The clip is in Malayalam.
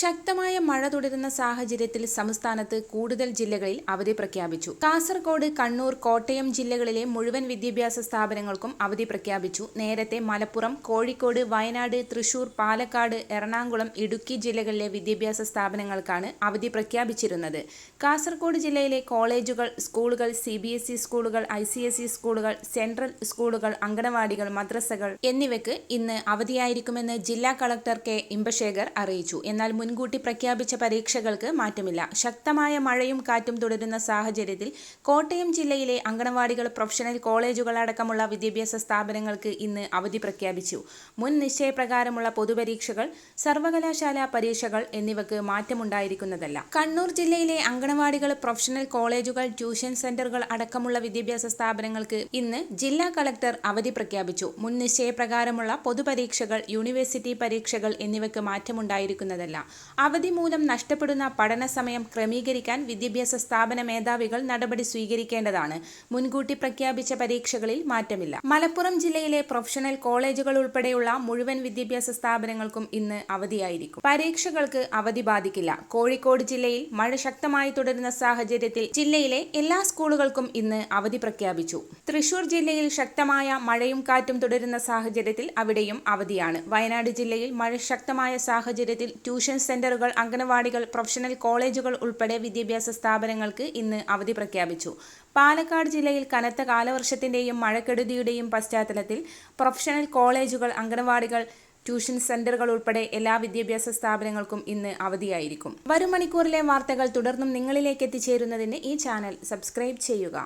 ശക്തമായ മഴ തുടരുന്ന സാഹചര്യത്തിൽ സംസ്ഥാനത്ത് കൂടുതൽ ജില്ലകളിൽ അവധി പ്രഖ്യാപിച്ചു. കാസർഗോഡ് കണ്ണൂർ കോട്ടയം ജില്ലകളിലെ മുഴുവൻ വിദ്യാഭ്യാസ സ്ഥാപനങ്ങൾക്കും അവധി പ്രഖ്യാപിച്ചു. നേരത്തെ മലപ്പുറം കോഴിക്കോട് വയനാട് തൃശൂർ പാലക്കാട് എറണാകുളം ഇടുക്കി ജില്ലകളിലെ വിദ്യാഭ്യാസ സ്ഥാപനങ്ങൾക്കാണ് അവധി പ്രഖ്യാപിച്ചിരുന്നത്. കാസർഗോഡ് ജില്ലയിലെ കോളേജുകൾ സ്കൂളുകൾ സി ബി എസ് ഇ സ്കൂളുകൾ ഐ സി എസ് ഇ സ്കൂളുകൾ സെൻട്രൽ സ്കൂളുകൾ അങ്കണവാടികൾ മദ്രസകൾ എന്നിവയ്ക്ക് ഇന്ന് അവധിയായിരിക്കുമെന്ന് ജില്ലാ കളക്ടർ കെ. ഇമ്പശേഖർ അറിയിച്ചു. എന്നാൽ മുൻകൂട്ടി പ്രഖ്യാപിച്ച പരീക്ഷകൾക്ക് മാറ്റമില്ല. ശക്തമായ മഴയും കാറ്റും തുടരുന്ന സാഹചര്യത്തിൽ കോട്ടയം ജില്ലയിലെ അങ്കണവാടികൾ പ്രൊഫഷണൽ കോളേജുകൾ അടക്കമുള്ള വിദ്യാഭ്യാസ സ്ഥാപനങ്ങൾക്ക് ഇന്ന് അവധി പ്രഖ്യാപിച്ചു. മുൻ നിശ്ചയപ്രകാരമുള്ള പൊതുപരീക്ഷകൾ സർവകലാശാല പരീക്ഷകൾ എന്നിവയ്ക്ക് മാറ്റമുണ്ടായിരിക്കുന്നതല്ല. കണ്ണൂർ ജില്ലയിലെ അങ്കണവാടികൾ പ്രൊഫഷണൽ കോളേജുകൾ ട്യൂഷൻ സെന്ററുകൾ അടക്കമുള്ള വിദ്യാഭ്യാസ സ്ഥാപനങ്ങൾക്ക് ഇന്ന് ജില്ലാ കളക്ടർ അവധി പ്രഖ്യാപിച്ചു. മുൻ നിശ്ചയപ്രകാരമുള്ള പൊതുപരീക്ഷകൾ യൂണിവേഴ്സിറ്റി പരീക്ഷകൾ എന്നിവയ്ക്ക് മാറ്റമുണ്ടായിരിക്കുന്നതല്ല. അവധി മൂലം നഷ്ടപ്പെടുന്ന പഠന സമയം ക്രമീകരിക്കാൻ വിദ്യാഭ്യാസ സ്ഥാപന മേധാവികൾ നടപടി സ്വീകരിക്കേണ്ടതാണ്. മുൻകൂട്ടി പ്രഖ്യാപിച്ച പരീക്ഷകളിൽ മാറ്റമില്ല. മലപ്പുറം ജില്ലയിലെ പ്രൊഫഷണൽ കോളേജുകൾ ഉൾപ്പെടെയുള്ള മുഴുവൻ വിദ്യാഭ്യാസ സ്ഥാപനങ്ങൾക്കും ഇന്ന് അവധിയായിരിക്കും. പരീക്ഷകൾക്ക് അവധി ബാധിക്കില്ല. കോഴിക്കോട് ജില്ലയിൽ മഴ ശക്തമായി തുടരുന്ന സാഹചര്യത്തിൽ ജില്ലയിലെ എല്ലാ സ്കൂളുകൾക്കും ഇന്ന് അവധി പ്രഖ്യാപിച്ചു. തൃശൂർ ജില്ലയിൽ ശക്തമായ മഴയും കാറ്റും തുടരുന്ന സാഹചര്യത്തിൽ അവിടെയും അവധിയാണ്. വയനാട് ജില്ലയിൽ മഴ ശക്തമായ സാഹചര്യത്തിൽ ട്യൂഷൻ സെന്ററുകൾ അംഗനവാടികൾ പ്രൊഫഷണൽ കോളേജുകൾ ഉൾപ്പെടെ വിദ്യാഭ്യാസ സ്ഥാപനങ്ങൾക്ക് ഇന്ന് അവധി പ്രഖ്യാപിച്ചു. പാലക്കാട് ജില്ലയിൽ കനത്ത കാലവർഷത്തിന്റെയും മഴക്കെടുതിയുടെയും പശ്ചാത്തലത്തിൽ പ്രൊഫഷണൽ കോളേജുകൾ അംഗനവാടികൾ ട്യൂഷൻ സെന്ററുകൾ ഉൾപ്പെടെ എല്ലാ വിദ്യാഭ്യാസ സ്ഥാപനങ്ങൾക്കും ഇന്ന് അവധിയായിരിക്കും. വരും മണിക്കൂറിലെ വാർത്തകൾ തുടർന്നും നിങ്ങളിലേക്ക് എത്തിച്ചേരുന്നതിന് ഈ ചാനൽ സബ്സ്ക്രൈബ് ചെയ്യുക.